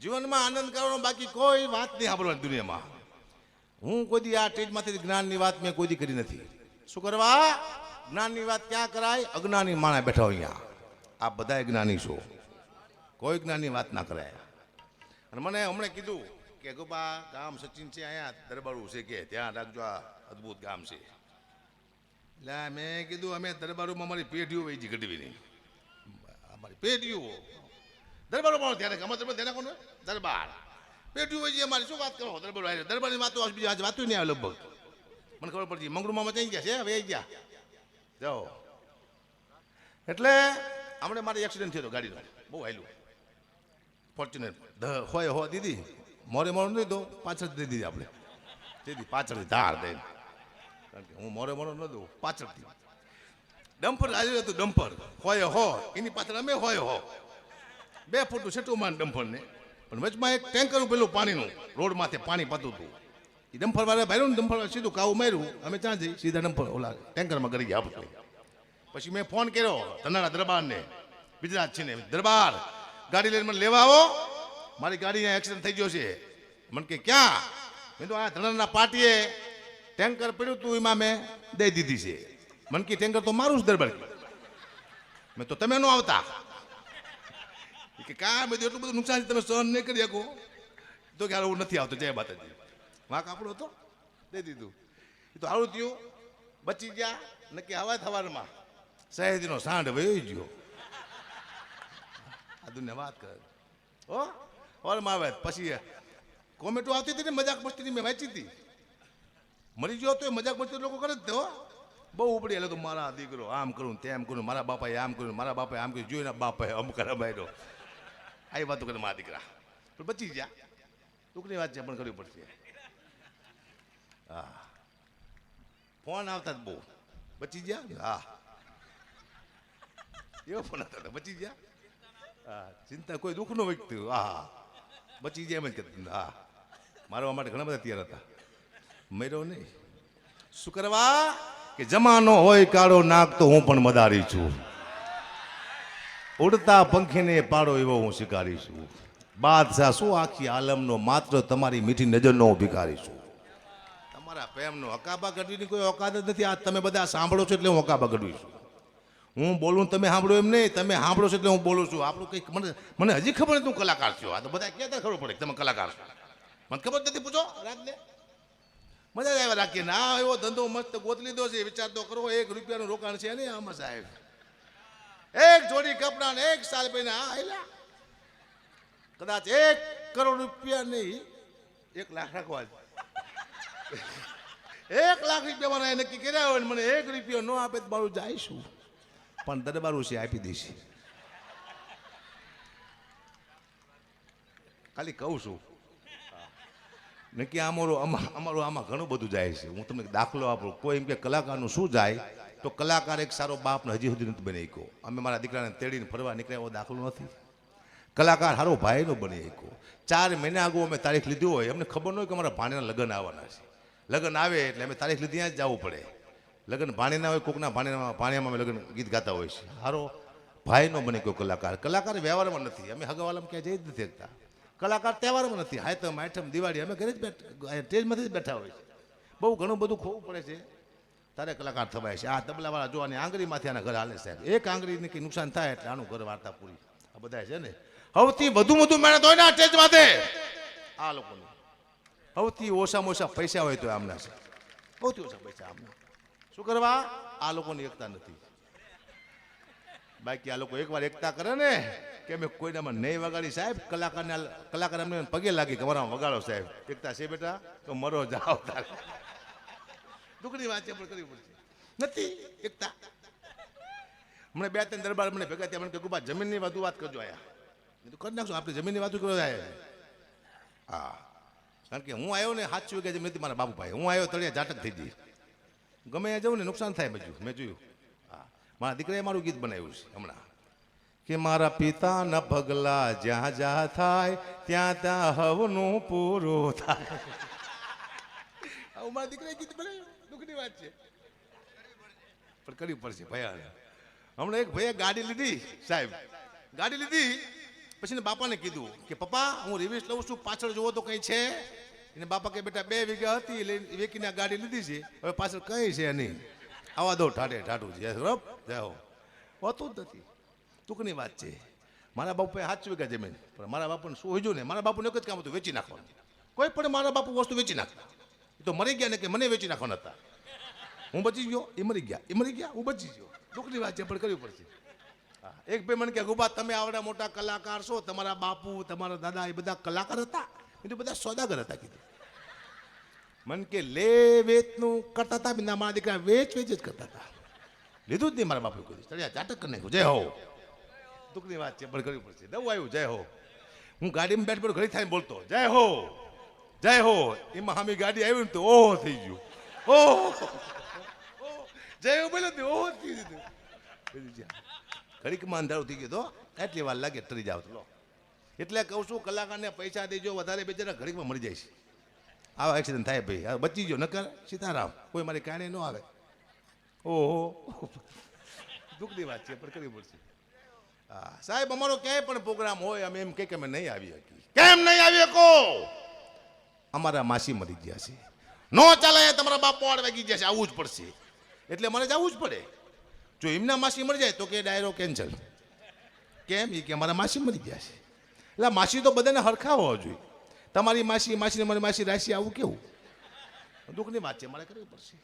જીવનમાં આનંદ કરવાનો બાકી કોઈ વાત નહીં સાંભળવાની દુનિયામાં. હું કોઈ દી આ સ્ટેજમાંથી જ્ઞાનની વાત મેં કોઈ કરી નથી. શું કરવા? જ્ઞાનની વાત ક્યાં કરાય? અજ્ઞાની માણા બેઠા હોય અહીંયા. આ બધા જ્ઞાની છો. કોઈ જ્ઞાનની વાત ના કરાય. અને મને હમણાં કીધું કે, ગોબા, ગામ સચિન છે અહીંયા, દરબારું છે કે ત્યાં રાખજો આ અદ્ભુત ગામ છે. એટલે મેં કીધું, અમે દરબારોમાં અમારી પેઢીઓ વેચી ઘટવી નહીં અમારી પેઢીઓ? દરબારો પણ ત્યારે ગમે દરબાર ધ્યાન કોણ દરબાર. પેટ્યું હોય છે અમારી, શું વાત કરો? દરબાર આવ્યો દરબારની વાતો આજ બીજી આજ વાતો નહીં આવે લગભગ. મને ખબર પડતી મંગળુમાં મચાઈ ગયા છે, હવે આવી ગયા. જાઓ. એટલે હમણે મારે એક્સિડન્ટ થયો ગાડીનો. બહુ હાલ્યું. ફોર્ચ્યુનર હોય હો દીદી. મોરે મોર નહીં દો પાછળ દઈ દીધી આપણે. દીધી પાછળથી ધાર દઈને. કારણ કે હું મોરે મોરો ન દઉં, પાછળથી. ડમ્પર આવ્યું હતું, ડમ્પર. હોય, હો, એની પાછળ અમે હોય, હો. બે ફૂટનું છેટું માન ડમ્પરને પણ વચમાં એક ટેન્કર પેલું પાણીનું રોડમાંથી પાણી પાતું હતું. એ વાળા ભાઈ ને ડમ્પર સીધું કાવું માર્યું. અમે ત્યાં જઈ સીધા ડમ્પર ઓલા ટેન્કરમાં કરી ગયા આપણે. પછી મેં ફોન કર્યો ધનારા દરબારને. ગુજરાત છે ને દરબાર, ગાડી લઈને મને લેવા આવો. મારી ગાડી એક્સિડન્ટ થઈ ગયો છે. મને કે, ક્યાં? મેં તો આ ધનારના પાટીએ ટેન્કર પડ્યું તું, એમાં મેં દઈ દીધી છે. મને કે, ટેન્કર તો મારું જ દરબાર. મેં તો તમે ન આવતા. કે કાં એટલું બધું નુકસાન તમે સહન નહીં કરી શકો. તો કે હાલ, હું નથી આવતો. જય માતાજી. વાંક આપણો હતો. દઈ દીધું. એ તો સારું થયું. બચી ગયા. નક્કી હવા થવારમાં. સહેજનો સાંઢ વહી ગયો. આ દુનિયા વાત કરે. હો? હોલમાં આવે પછી કોમેટો આવતી હતી ને મજાક મસ્તીની મેં વાંચી હતી. મરી ગયો તો એ મજાક મસ્તી લોકો કરે જ તે બહુ ઉપડી એટલે તો મારા દીકરો આમ કરું તેમ કરું મારા બાપાએ આમ કર્યું મારા બાપાએ આમ કર્યું. જોઈને બાપાએ આમ કરા આવી વાતો કરે મારા દીકરા. પણ બચી ગયા. દુઃખની વાત છે, પણ કરવી પડશે. હા. ફોન આવતા જ બહુ. બચી ગયા? હા. એવો ફોન આવતા હતા. બચી ગયા? હા. ચિંતા કોઈ દુઃખ નો વ્યક્તિ હા બચી ગયા એમ જ કહેતા હા. મારવા માટે ઘણા બધા તૈયાર હતા. મેરો નહીં. શું કરવા? કે જમાનો હોય, કાળો નાક તો હું પણ મદારી છું. ઉડતા પંખીને પાડો એવો હું શિકારી છું. બાદશાહ શું આખી આલમનો માત્ર તમારી મીઠી નજરનો ભિખારી છું? તમારા પ્રેમનો હકાબા ગઢવીની કોઈ ઓકાદ જ નથી. આ તમે બધા સાંભળો છો એટલે હું હકાબા ગઢવી છું. હું બોલું તમે સાંભળો એમ નહીં, તમે સાંભળો છો એટલે હું બોલું છું. આપણું કંઈક મને મને હજી ખબર નથી હું કલાકાર છું. આ તો બધા ક્યાં ખબર પડે તમે કલાકાર છો? મને ખબર નથી, પૂછો, રાતને. મજા જ આવ્યા રાખીએ ના એવો ધંધો મસ્ત ગોત લીધો છે. વિચાર તો કરો, એક રૂપિયાનું રોકાણ છે નહીં આમાં સાહેબ. એક જોડી કપડા ને એક સાલ પહેલા આ આયલા. કદાચ એક કરોડ રૂપિયા નહીં, એક લાખ રાખવા. એક લાખ રૂપિયા મને નક્કી કર્યા હોય ને મને એક રૂપિયો ન આપે તો મારું જાઈશું પણ દરબારું છે, આપી દઈશ. ખાલી કહું છું. નક્કી અમારું અમારું આમાં ઘણું બધું જાય છે. હું તમને દાખલો આપું. કોઈ એમ કે કલાકારનું શું જાય? તો કલાકાર એક સારો બાપને હજી સુધી નથી બની શક્યો. અમે મારા દીકરાને તેડીને ફરવા નીકળ્યા, એવો દાખલો નથી. કલાકાર સારો ભાઈનો બની શક્યો. ચાર મહિના અગાઉ અમે તારીખ લીધી હોય, અમને ખબર ન હોય કે અમારા ભાણેના લગ્ન આવવાના છે. લગ્ન આવે એટલે અમે તારીખ લીધી, ત્યાં જ જવું પડે. લગ્ન ભાણેના હોય, કોકના ભાણેના ભાણિયામાં અમે લગ્ન ગીત ગાતા હોય છે. સારો ભાઈનો બને કોઈ કલાકાર. કલાકાર વ્યવહારમાં નથી. અમે હગવાલામાં ક્યાંય જઈ જ નથી શકતા. કલાકાર તહેવારમાં નથી. હાયતમ આઠમ દિવાળી, અમે ઘરે જ બેઠા, સ્ટેજમાંથી જ બેઠા હોય છે. બહુ ઘણું બધું ખોવું પડે છે. તારે કલાકાર થવાય છે. આ તબલાવાળા જો આની આંગળીમાંથી આના ઘર હાલે સાહેબ એક આંગળીને કંઈ નુકસાન થાય એટલે આનું ઘર વાર્તા પૂરી. આ બધા છે ને? સૌથી વધુ વધુ મહેનત હોય ને આ સ્ટેજ માથે આ લોકોની. સૌથી ઓછામાં ઓછા પૈસા હોય તો આમના છે. સૌથી ઓછા પૈસા આમના. શું કરવા? આ લોકોની એકતા નથી. બાકી આ લોકો એકવાર એકતા કરે ને, કે અમે કોઈનામાં નહીં વગાડી સાહેબ. કલાકારને કલાકાર અમને પગે લાગી કે મારા વગાડો સાહેબ. એકતા છે બેટા? તો મરો જાઓ તારે. વાત છે પણ કરવી પડશે. નથી એકતા. હમણાં બે ત્રણ દરબાર મને ભેગા થયા મને કે ગુબા જમીનની વધુ વાત કરજો આયા. મેં તો કરી નાખશું આપણે જમીનની વાત કરવા આયા હા. કારણ કે હું આવ્યો ને સાચું કે મેં મારા બાબુભાઈ હું આવ્યો તળિયા ઝાટક થઈ જઈ ગમે ત્યાં જવું ને નુકસાન થાય બધું મેં જોયું. હા. મારા દીકરાએ મારું ગીત બનાવ્યું છે હમણાં. કે મારા પિતાના પગલા જ્યાં જ્યાં થાય ત્યાં ત્યાં હવનું પૂરું થાય. મારા દીકરાએ ગીત બનાવ્યું? દુઃખની વાત છે. પણ કરવી પડશે ભયા હમણાં એક ભાઈએ ગાડી લીધી, સાહેબ. ગાડી લીધી, પછી બાપાને કીધું કે, પપ્પા, હું રિવેશ લઉં છું, પાછળ જોવો તો કંઈ છે? એને બાપા કે બેટા, બે વીઘા હતી લઈને વેકીને ગાડી લીધી છે. હવે પાછળ કંઈ છે નહીં. આવા દો ઠાટે ઠાટું જય રબ જાઓ હોતું જ નથી. ટૂંકની વાત છે. મારા બાપુએ સાત વીઘા જમીન. પણ મારા બાપુને શું હોઈજો ને મારા બાપુને એક જ કામ હતું, વેચી નાખવાનું. કોઈ પણ મારા બાપુ વસ્તુ વેચી નાખતા. એ તો મરી ગયા ને કે મને વેચી નાખવાના હતા? હું બચી ગયો એ મરી ગયા. એ મરી ગયા હું બચી ગયો દુઃખની વાત છે, પણ કરવી પડશે. એક બે મને કે ગુબા તમે આવડા મોટા કલાકાર છો. તમારા બાપુ, તમારા દાદા, એ બધા કલાકાર હતા? કીધું, બધા સોદાગર હતા, કીધું. મન કે, લે વેચનું કરતા હતા બિના મારા દીકરા વેચ વેચ જ કરતા હતા. લીધું જ નહીં મારા બાપુ કીધું ચડ્યા, ચાટક કરી નાખ્યું. જય હો. દુઃખની વાત છે, પણ કરવી પડશે. નવું આવ્યું, જય હો. હું ગાડીમાં બેઠ પર ઘડી થાય બોલતો, જય હો જય હો. એમાં હામી ગાડી આવી ને તો ઓહો થઈ ગયું. ઓહો, જય ને ઓહો થઈ દીધું ઘડીકમાં અંધારો થઈ ગયું તો એટલી વાર લાગે? તરી જાવ લો એટલે કહું છું કલાકારને પૈસા દેજો વધારે બેચારા ઘડીકમાં મરી જાય છે. આવા એક્સિડન્ટ થાય ભાઈ બચી ગયો નકર સીતારામ કોઈ મારી કારણે ન આવે. ઓહો દુઃખની વાત છે, પણ કરવી પડશે હા સાહેબ અમારો ક્યાંય પણ પ્રોગ્રામ હોય, અમે એમ કે અમે નહીં આવી શકી કેમ નહીં આવી શકો અમારા માસી મરી ગયા છે. નો ચાલે, તમારા બાપ પોડ વાગી છે આવવું જ પડશે. એટલે મને જવું જ પડે. જો એમના માસી મરી જાય, તો કે ડાયરો કેન્સલ. કેમ? એ કે અમારા માસી મરી ગયા છે. એટલે માસી તો બધાને હરખા હોવા જોઈએ. તમારી માસી, માસીને મારી માસી રાશિ આવું કેવું? દુઃખની વાત છે મારે કરવી પડશે.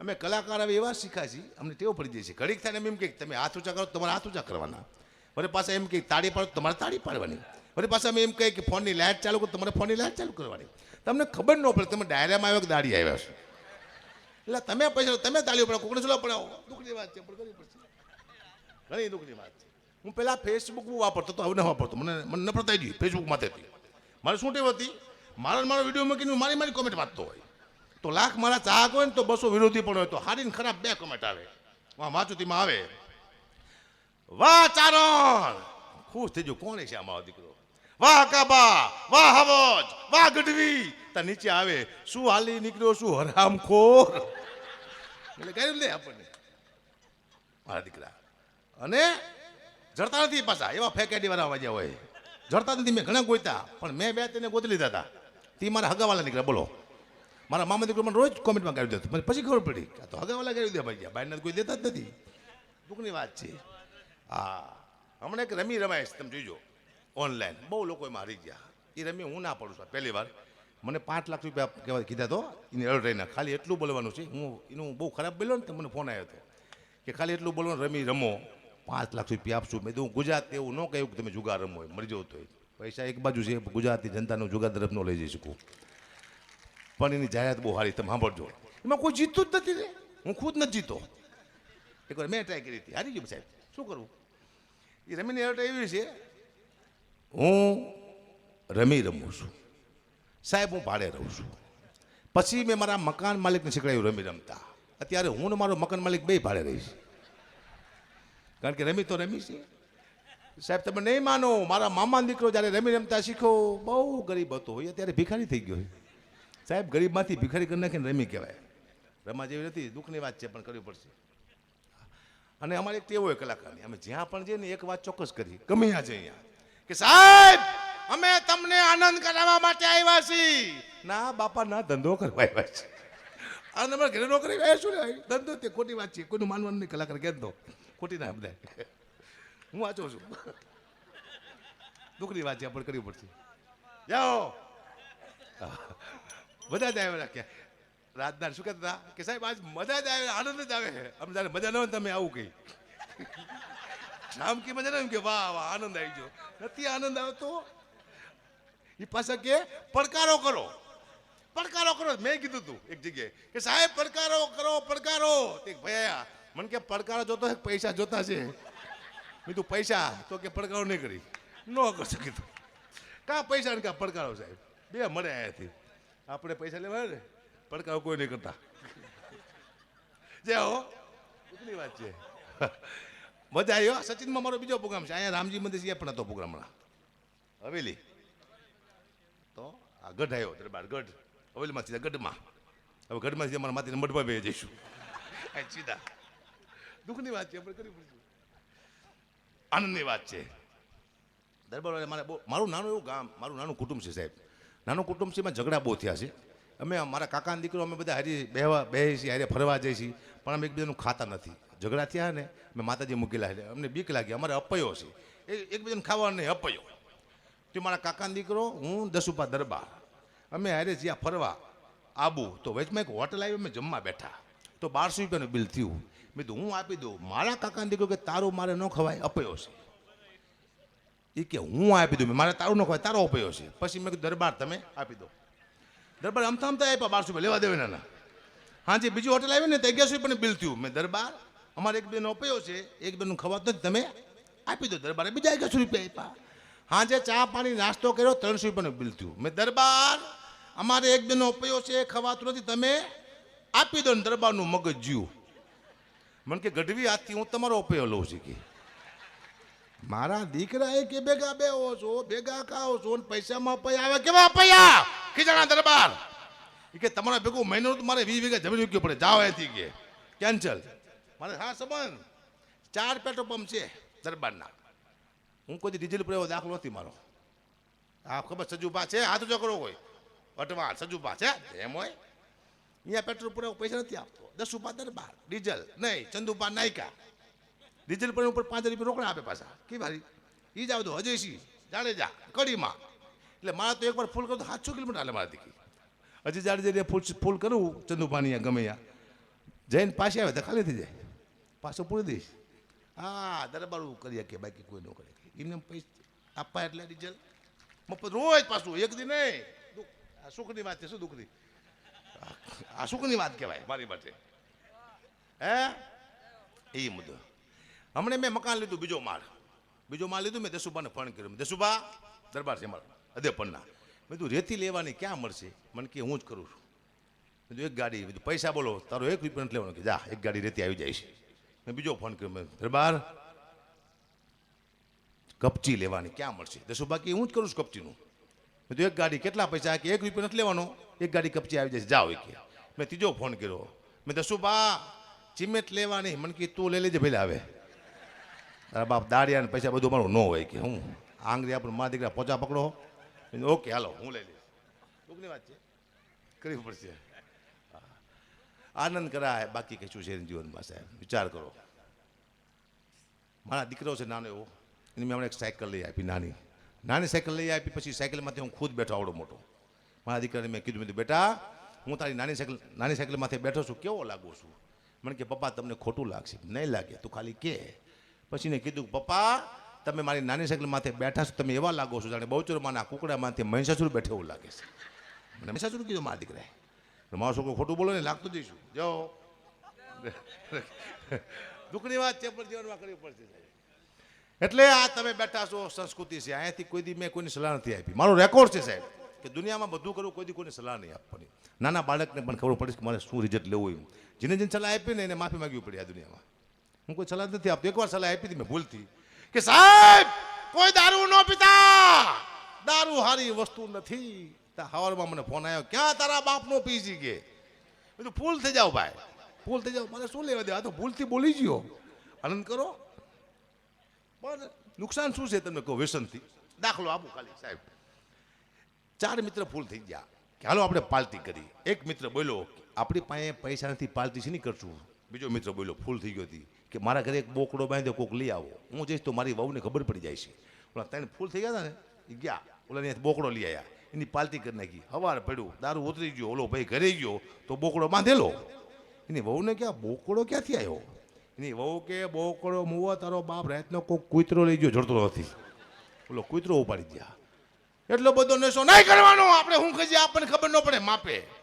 અમે કલાકાર હવે એવા શીખ્યા છીએ, અમને ટેવ પડી જાય છે. ઘડીક થાય એમ કે, તમે હાથ ઊંચા કરો તમારે હાથ ઊંચા કરવાના. વળી પાછા એમ કે, તાળી પાડો તમારે તાળી પાડવાની. વળી પાછા અમે એમ કહીએ કે ફોનની લાઇટ ચાલુ કરો, તમારે ફોનની લાઇટ ચાલુ કરવાની. તમને ખબર ન પડે તમે ડાયરામાં આવ્યો કે દાડી આવ્યા છો. એટલે તમે પૈસા તમે તાળી પડો કોકડે ચલો પડાવો. દુઃખની વાત છે, પણ કરવી પડશે. ઘણી દુઃખની વાત છે. હું પહેલાં ફેસબુક વાપરતો હતો, હવે ન વાપરતો. મને મને નફરત આવી ગઈ ફેસબુક માથેથી મારે શું ટેવ હતી? મારો મારો વીડિયો મૂકીને મારી મારી કોમેન્ટ વાંચતો હોય. તો લાખ મારા ચાહક હોય ને તો બસો વિરોધી પણ હોય તો હારીને ખરાબ બે કોમેન્ટ આવે. વાહ વાંચું તેમાં આવે. વાહ ચારણ ખુશ થઈ ગયો કોને છે આ મારો દીકરો વાહ કાબા વાહ હવજ વાહ ગઢવી તા નીચે આવે શું હાલી નીકળ્યો શું હરામખોર એટલે કહ્યું લે આપણને મારા દીકરા અને જડતા નથી પાછા એવા ફેકેડી વાળા વાજ્યા હોય જડતા નથી મેં ઘણા ગોતા પણ મેં બે તેને ગોતી લીધા હતા તે મારા હગાવાલા નીકળ્યા બોલો મારા મામા દીકરો મને રોજ કોમેન્ટમાં ગાડી દેતો મને પછી ખબર પડી તો હગાવાલા ગાડી દે ભાઈ બહારના કોઈ દેતા જ નથી દુઃખની વાત છે હા હમણાં એક રમી રમાય છે, તમે જોઈજો ઓનલાઈન બહુ લોકો એમાં હારી ગયા. એ રમી હું ના પડું છું, પહેલી વાર. મને પાંચ લાખ રૂપિયા કહેવાય કીધા તો, એને અડરાઈના ખાલી એટલું બોલવાનું છે. હું, એનું બહુ ખરાબ બોલ્યો ને તો મને ફોન આવ્યો હતો કે ખાલી એટલું બોલવાનું રમી, રમો. પાંચ લાખ રૂપિયા આપશું. મેં તો હું ગુજરાત એવું ન કહ્યું કે તમે જુગાર રમો મરી જવું તો પૈસા એક બાજુ છે, ગુજરાતી જનતાનું જુગાર તરફ ન લઈ જઈ શકું. પણ એની જાહેરાત બહુ સારી તમે સાંભળજો. એમાં કોઈ જીતતું જ નથી હું ખુદ નથી જીતો. એકવાર મેં ટ્રાય કરી હતી. હારી ગયું સાહેબ. શું કરવું? એ રમીની અર્ટ એવી છે. હું રમી રમું છું. સાહેબ, હું ભાડે રહું છું. પછી મેં મારા મકાન માલિકને શીખડાયું રમી રમતા. અત્યારે હું ને મારો મકાન માલિક બે ભાડે રહીશ કારણ કે રમી તો રમી છે. સાહેબ, તમે નહીં માનો, મારા મામા દીકરો જ્યારે રમી રમતા શીખો, બહુ ગરીબ હતો. હોય અત્યારે ભિખારી થઈ ગયો સાહેબ, ગરીબમાંથી ભિખારી કરી નાખીને રમી કહેવાય. રમા જેવી નથી, દુઃખની વાત છે, પણ કરવી પડશે. અને અમારે એક ટેવ હોય કલાકારની, અમે જ્યાં પણ જઈએ ને એક વાત ચોક્કસ કરી ગમે ત્યાં જઈએ કે સાહેબ, અમે તમને આનંદ કરાવવા માટે આવ્યા છીએ. ના, બાપા, ના, ધંધો કરવા આવ્યા છે. આનંદ અમારે ઘરે નોકરી આવ્યા શું ધંધો તે ખોટી વાત છે, કોઈનું માનવાનું નહીં, કલાકાર કહેતો ખોટી ના, બધા. હું વાંચો છું. દુઃખની વાત છે, આપણે કરવી પડશે. જાઓ. બધા જ આવ્યા રાખ્યા રાજદાર શું કહેતા હતા? કે સાહેબ, આજ મજા જ આવે, આનંદ જ આવે. અમે તારે મજા ન હોય તમે આવું કહી. રામ કે મજા ન કે, વાહ વાહ, આનંદ આવી ગયો. નથી આનંદ આવતો? એ પાછા કે, પડકારો કરો. પડકારો કરો. મેં કીધું તું એક જગ્યાએ કે, સાહેબ, પડકારો કરો, પડકારો. તે ભયા મને કે, પડકારો જોતો છે પૈસા જોતા છે? મેં તું પૈસા. તો કે, પડકારો નહીં કરી. ન કરશો કીધું કા પૈસા ને કાં પડકારો સાહેબ? બે મળે આયાથી. આપણે પૈસા લેવા ને? પડકારો કોઈ નહીં કરતા. જે હો, કેટલી વાત છે? મજા આવી સચિનમાં મારો બીજો પ્રોગ્રામ છે. અહીંયા રામજી મંદિર છે પણ હતો પ્રોગ્રામ હવેલી. તો આ ગઢ આવ્યો, દરબાર ગઢ. હવેલીમાં સીધા ગઢમાં. હવે ગઢમાં સીધા મારા માતીને મઢમાં બે જઈશું. સીધા. દુઃખની વાત છે, આપણે કરી પડશું. આનંદની વાત છે. દરબાર મારે બહુ મારું નાનું એવું ગામ, મારું નાનું કુટુંબ છે સાહેબ. નાનું કુટુંબ છે, એમાં ઝઘડા બહુ થયા છે. અમે મારા કાકાના દીકરો, અમે બધા હારી બેહવા બે છીએ, હારે ફરવા જઈએ છીએ, પણ અમે એકબીજાનું ખાતા નથી. ઝઘડા થયા ને, અમે માતાજી મૂકેલા એટલે અમને બીક લાગી. અમારે અપયો છે. એ એકબીજાને ખાવા નહીં, અપયો. તે મારા કાકાનો દીકરો, હું દસુપા દરબાર. અમે હારે જ્યાં ફરવા, આબુ, તો વચમાં એક હોટલ આવી, અમે જમવા બેઠા. તો બારસો રૂપિયાનું બિલ થયું. મેં તો હું આપી દઉં. મારા કાકાનો દીકરો કે, તારું મારે ન ખવાય, અપયો છે. એ કે, હું આપી દઉં. મારે તારું ન ખવાય, તારો અપયો છે. પછી મેં દરબાર તમે આપી દો. દરબાર અમથા અમથા આપ્યા બારસો રૂપિયા લેવા દેવાના ના જે, બીજી હોટલ આવી ને, તો અગિયારસો પણ બિલ થયું. મેં દરબાર, અમારે એક બેનો અપાયો છે, એક બેનું ખવાતું નથી, તમે આપી દો દરબારે. બીજા અગિયારસો રૂપિયા આપ્યા. હા જે, ચા પાણી નાસ્તો કર્યો, ત્રણસો રૂપિયાનું બિલ થયું. મેં દરબાર, અમારે એક બેનો અપાયો છે ખવાતું નથી, તમે આપી દો ને દરબારનું મગજ જ્યું મને કે ગઢવી હાથથી હું તમારો અપાયો લઉં છું કે. મારા દીકરા એ કે ભેગા બેહો છો, ભેગા ખાઓ છો ને પૈસામાં પૈ આવે કેવા પૈયા ખીજાણા દરબાર. કે તમારા ભેગું મહિનો મારે વીસ વીઘા જમીન વિકવી પડે, જાઓ અહીંથી કે. કેન્સલ. મારે હા સંબંધ. ચાર પેટ્રોલ પંપ છે દરબારના. હું કોઈ ડીઝલ પર એવો દાખલો નથી મારો. હા ખબર સજુપા છે, હાથ જો હોય અટવાળ અટવા સજુપા છે, એમ હોય. અહીંયા પેટ્રોલ પુરાવો પૈસા નથી આપતો. દસ રૂપા દરબાર, ડીઝલ, નહીં, ચંદુભા નાયકા. ડીઝલ પણ ઉપર પાંચ રૂપિયા રોકડા આપે પાછા. કે ભાઈ એ જ આવતો અજયસિંહ જાડેજા કડીમાં. એટલે મારે તો એકવાર ફૂલ કરું તો સાતસો કિલોમીટર હાલે મારા દીકરી હજી જાડેજા ફૂલ ફૂલ કરું અહીંયા ગમે જઈને પાછી આવે તો ખાલી થઈ જાય. પાછો પૂરી દઈશ. હા દરબારું કરીએ કે બાકી કોઈ ન કરે એમને પૈસા આપવા એટલે ડીઝલ. મફત રોજ પાછું એક દી નહીં. આ સુખની વાત છે શું દુઃખની? આ સુખની વાત કહેવાય. મારી માટે હે? એ મુદ્દો. હમણાં મેં મકાન લીધું, બીજો માળ. બીજો માળ લીધું, મેં દસુબાને ફોન કર્યો. દસુબા દરબાર છે મારા અધેપણના મેં તું રેતી લેવાની ક્યાં મળશે? મને કે, હું જ કરું છું. મેં કીધું, એક ગાડી, મેં પૈસા બોલો, તારો એક રૂપિયા નથી લેવાનો. કે, જા, એક ગાડી રેતી આવી જાય છે. મેં બીજો ફોન કર્યો, મેં દરબાર, કપચી લેવાની ક્યાં મળશે? દસુબા કે, હું જ કરું છું કપચીનું. મેં કીધું, એક ગાડી કેટલા પૈસા? કે, એક રૂપિયા નથી લેવાનો. એક ગાડી કપચી આવી જશે જાઓ કે. મેં ત્રીજો ફોન કર્યો. મેં દસુબા ચિમેટ લેવાની. મને કે, તું લઈ લેજે, ભલે આવે. તારા બાપ દાડિયા ને પૈસા બધું મારું ન હોય કે હું. આંગળી આપણે મા દીકરા પોચા પકડો. ઓકે, હાલો, હું લઈ લઈશ. ટૂંકની વાત છે. કરવી પડશે. આનંદ કરાય, બાકી કશું છે જીવનમાં સાહેબ. વિચાર કરો. મારા દીકરો છે નાનો એવો. એને મેં હમણાં એક સાયકલ લઈ આપી, નાની. નાની સાયકલ લઈ આપી, પછી સાયકલમાંથી હું ખુદ બેઠો આવડો મોટો. મારા દીકરાને મેં કીધું કીધું, બેટા, હું તારી નાની સાયકલ, નાની સાયકલમાંથી બેઠો છું, કેવો લાગુ છું? મને કે, પપ્પા, તમને ખોટું લાગશે. નહીં લાગે. તું ખાલી કે. પછી એને કીધું, પપ્પા, તમે મારી નાની સાયકલ માથે બેઠા છો, તમે એવા લાગો છો જાણે બહુચરમાંના કુકડામાંથી મહિષાસુર બેઠે એવું લાગે છે. મને મહિષાસુર કીધું, મારા દીકરાએ. મારો છોકરો ખોટું બોલો ને, લાગતું જઈશું. જાઓ. દુઃખની વાત છે, પણ જીવનમાં કરવી પડશે એટલે આ તમે બેઠા છો, સંસ્કૃતિ છે. અહીંયાથી કોઈ દી મેં કોઈની સલાહ નથી આપી. મારો રેકોર્ડ છે, સાહેબ, કે દુનિયામાં બધું કરવું, કોઈ દી કોઈને સલાહ નહીં આપવાની. નાના બાળકને પણ ખબર પડે કે મારે શું રિઝલ્ટ લેવું એમ. જેને જેને સલાહ આપી ને એને માફી માગવી પડી આ દુનિયામાં. હું કોઈ સલાહ નથી આપતો. એકવાર સલાહ આપી હતી, મેં ભૂલથી. કે સાહેબ, કોઈ દારૂ ન પીતા. દારૂ હારી વસ્તુ નથી. હવારમાં મને ફોન આવ્યો ક્યાં તારા બાપનો પીજી કે? બધું ફૂલ થઈ જાઓ ભાઈ. ફૂલ થઈ જાઓ. મારે શું લેવા દેવા? તો ભૂલથી બોલી ગયો. આનંદ કરો. પણ નુકસાન શું છે તમને કહો વ્યસનથી? દાખલો આપો ખાલી, સાહેબ. ચાર મિત્ર ફૂલ થઈ ગયા. કે હાલો આપણે પાર્ટી કરી એક મિત્ર બોલ્યો આપણી પાસે પૈસા નથી, પાર્ટી છે નહીં કરશું? બીજો મિત્ર બોલ્યો, ફૂલ થઈ ગયો હતી કે મારા ઘરે એક બોકડો બાંધ્યો, કોક લઈ આવો. હું જઈશ તો મારી વહુને ખબર પડી જાય છે. ઓલા ત્રણ ફૂલ થઈ ગયા હતા ને એ ગયા. ઓલા ત્યાં બોકડો લઈ આવ્યા એની પાલટી કરી નાખી. હવાર પડ્યું. દારૂ ઉતરી ગયો. ઓલો ભાઈ ઘરે ગયો તો બોકડો બાંધેલો. એની વહુને ક્યાં બોકડો ક્યાંથી આવ્યો એની વહુ કે બોકડો મૂવો, તારો બાપ રાતનો કોક કૂતરો લઈ ગયો, જડતો નથી. ઓલો કૂતરો ઉપાડી ગયા. એટલો બધો નશો નહીં કરવાનો. આપણે હું કહીએ આપણને ખબર ન પડે, માપે.